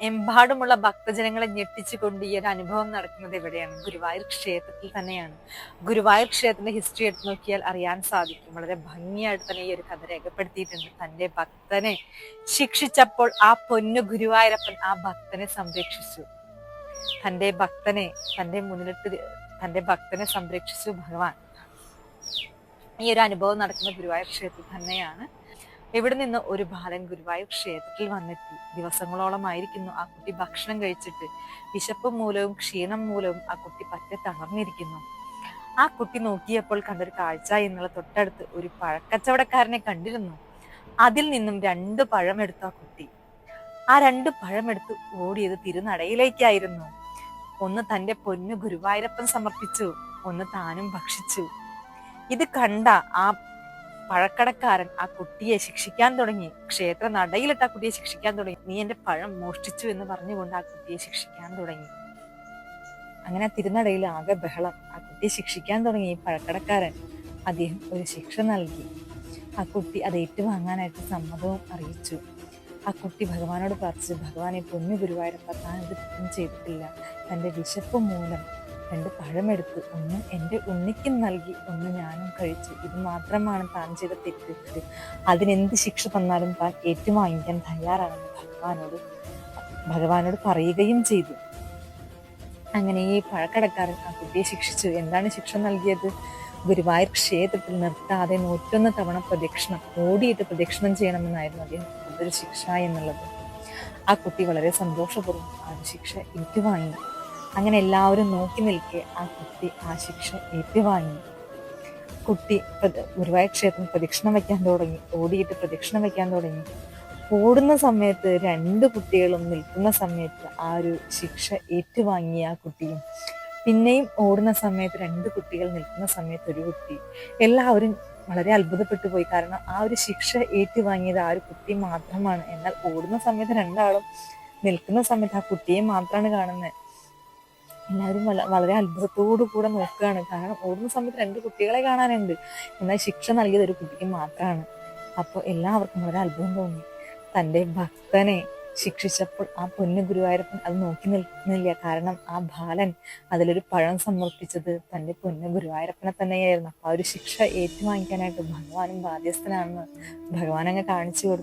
എമ്പാടുമുള്ള ഭക്തജനങ്ങളെ ഞെട്ടിച്ചുകൊണ്ട് ഈ ഒരു അനുഭവം നടക്കുന്നത് എവിടെയാണ്? ഗുരുവായൂർ ക്ഷേത്രത്തിൽ തന്നെയാണ്. ഗുരുവായൂർ ക്ഷേത്രത്തിന്റെ ഹിസ്റ്ററി എടുത്ത് നോക്കിയാൽ അറിയാൻ സാധിക്കും. വളരെ ഭംഗിയായിട്ട് തന്നെ ഈ ഒരു കഥ രേഖപ്പെടുത്തിയിട്ടുണ്ട്. തന്റെ ഭക്തനെ ശിക്ഷിച്ചപ്പോൾ ആ പൊന്നു ഗുരുവായൂരപ്പൻ ആ ഭക്തനെ സംരക്ഷിച്ചു. തന്റെ ഭക്തനെ തന്റെ മുന്നിലിട്ട് തന്റെ ഭക്തനെ സംരക്ഷിച്ചു ഭഗവാൻ. ഈ ഒരു അനുഭവം നടക്കുന്ന ഗുരുവായൂർ ക്ഷേത്രത്തിൽ തന്നെയാണ് ഇവിടെ നിന്ന് ഒരു ബാലൻ ഗുരുവായൂർ ക്ഷേത്രത്തിൽ വന്നെത്തി. ദിവസങ്ങളോളമായിരിക്കുന്നു ആ കുട്ടി ഭക്ഷണം കഴിച്ചിട്ട്. വിശപ്പ് മൂലവും ക്ഷീണം മൂലവും ആ കുട്ടി പറ്റ തളർന്നിരിക്കുന്നു ആ കുട്ടി നോക്കിയപ്പോൾ കണ്ടൊരു കാഴ്ച എന്നുള്ള തൊട്ടടുത്ത് ഒരു പഴക്കച്ചവടക്കാരനെ കണ്ടിരുന്നു. അതിൽ നിന്നും രണ്ട് പഴമെടുത്തു ആ കുട്ടി. ആ രണ്ട് പഴമെടുത്ത് ഓടിയത് തിരുനടയിലേക്കായിരുന്നു. ഒന്ന് തന്റെ പൊന്നു ഗുരുവായൂരപ്പൻ സമർപ്പിച്ചു ഒന്ന് താനും ഭക്ഷിച്ചു. ഇത് കണ്ട ആ പഴക്കടക്കാരൻ ആ കുട്ടിയെ ശിക്ഷിക്കാൻ തുടങ്ങി. ക്ഷേത്ര നടയിലിട്ട് ആ കുട്ടിയെ ശിക്ഷിക്കാൻ തുടങ്ങി. നീ എന്റെ പഴം മോഷ്ടിച്ചു എന്ന് പറഞ്ഞുകൊണ്ട് ആ കുട്ടിയെ ശിക്ഷിക്കാൻ തുടങ്ങി. അങ്ങനെ തിരുനടയിൽ ആകെ ബഹളം. ആ കുട്ടിയെ ശിക്ഷിക്കാൻ തുടങ്ങി ഈ പഴക്കടക്കാരൻ. അദ്ദേഹം ഒരു ശിക്ഷ നൽകി. ആ കുട്ടി അത് ഏറ്റുവാങ്ങാനായിട്ട് സമ്മതവും അറിയിച്ചു. ആ കുട്ടി ഭഗവാനോട് പ്രാർത്ഥിച്ചു. ഭഗവാനെ പൊന്നു ഗുരുവായൂരപ്പ താൻ ഇത് ചെയ്തിട്ടില്ല. തന്റെ വിശപ്പ് മൂലം രണ്ട് പഴമെടുത്ത്. ഒന്ന് എന്റെ ഉണ്ണിക്കും നൽകി ഒന്ന് ഞാനും കഴിച്ചു. ഇത് മാത്രമാണ് താൻ ചെയ്ത തെറ്റ് അതിനെന്ത് ശിക്ഷ തന്നാലും താൻ ഏറ്റുവാങ്ങിക്കാൻ തയ്യാറാണെന്ന് ഭഗവാനോട് ഭഗവാനോട് പറയുകയും ചെയ്തു. അങ്ങനെ ഈ പഴക്കടക്കാരൻ ആ കുട്ടിയെ ശിക്ഷിച്ചു. എന്താണ് ശിക്ഷ നൽകിയത്? ഗുരുവായൂർ ക്ഷേത്രത്തിൽ നിർത്താതെ നൂറ്റൊന്ന് തവണ പ്രദക്ഷിണം ഓടിയിട്ട് പ്രദക്ഷിണം ചെയ്യണമെന്നായിരുന്നു അദ്ദേഹം അതൊരു ശിക്ഷ എന്നുള്ളത്. ആ കുട്ടി വളരെ സന്തോഷപൂർവം ആ ശിക്ഷ ഏറ്റുവാങ്ങി. അങ്ങനെ എല്ലാവരും നോക്കി നിൽക്കെ ആ കുട്ടി ആ ശിക്ഷ ഏറ്റുവാങ്ങി കുട്ടി ഗുരുവായൂർ ക്ഷേത്രം പ്രദക്ഷിണം വയ്ക്കാൻ തുടങ്ങി ഓടിയിട്ട് പ്രദക്ഷിണം വയ്ക്കാൻ തുടങ്ങി. ഓടുന്ന സമയത്ത് രണ്ട് കുട്ടികളും നിൽക്കുന്ന സമയത്ത് ആ ഒരു ശിക്ഷ ഏറ്റുവാങ്ങിയ ആ കുട്ടിയും. പിന്നെയും ഓടുന്ന സമയത്ത് രണ്ട് കുട്ടികൾ നിൽക്കുന്ന സമയത്ത് ഒരു കുട്ടി. എല്ലാവരും വളരെ അത്ഭുതപ്പെട്ടു പോയി. കാരണം ആ ഒരു ശിക്ഷ ഏറ്റുവാങ്ങിയത് ആ ഒരു കുട്ടി മാത്രമാണ്. എന്നാൽ ഓടുന്ന സമയത്ത് രണ്ടാളും നിൽക്കുന്ന സമയത്ത് ആ കുട്ടിയെ മാത്രമാണ് കാണുന്നത് എല്ലാവരും വള വളരെ അത്ഭുതത്തോടു കൂടെ നോക്കുകയാണ്. കാരണം ഓടുന്ന സമയത്ത് രണ്ട് കുട്ടികളെ കാണാനുണ്ട്. എന്നാൽ ശിക്ഷ നൽകിയത് ഒരു കുട്ടിക്ക് മാത്രമാണ് അപ്പോൾ എല്ലാവർക്കും വളരെ അത്ഭുതം തോന്നി. തന്റെ ഭക്തനെ ശിക്ഷിച്ചപ്പോൾ ആ പൊന്നു ഗുരുവായൂരപ്പൻ അത് നോക്കി നിൽക്കുന്നില്ല കാരണം ആ ബാലൻ അതിലൊരു പഴം സമർപ്പിച്ചത് തന്റെ പൊന്നു ഗുരുവായൂരപ്പനെ തന്നെയായിരുന്നു. അപ്പോൾ ആ ഒരു ശിക്ഷ ഏറ്റുവാങ്ങിക്കാനായിട്ട് ഭഗവാനും ബാധ്യസ്ഥനാണെന്ന് ഭഗവാൻ അങ്ങ് കാണിച്ചു കൊടുത്തു.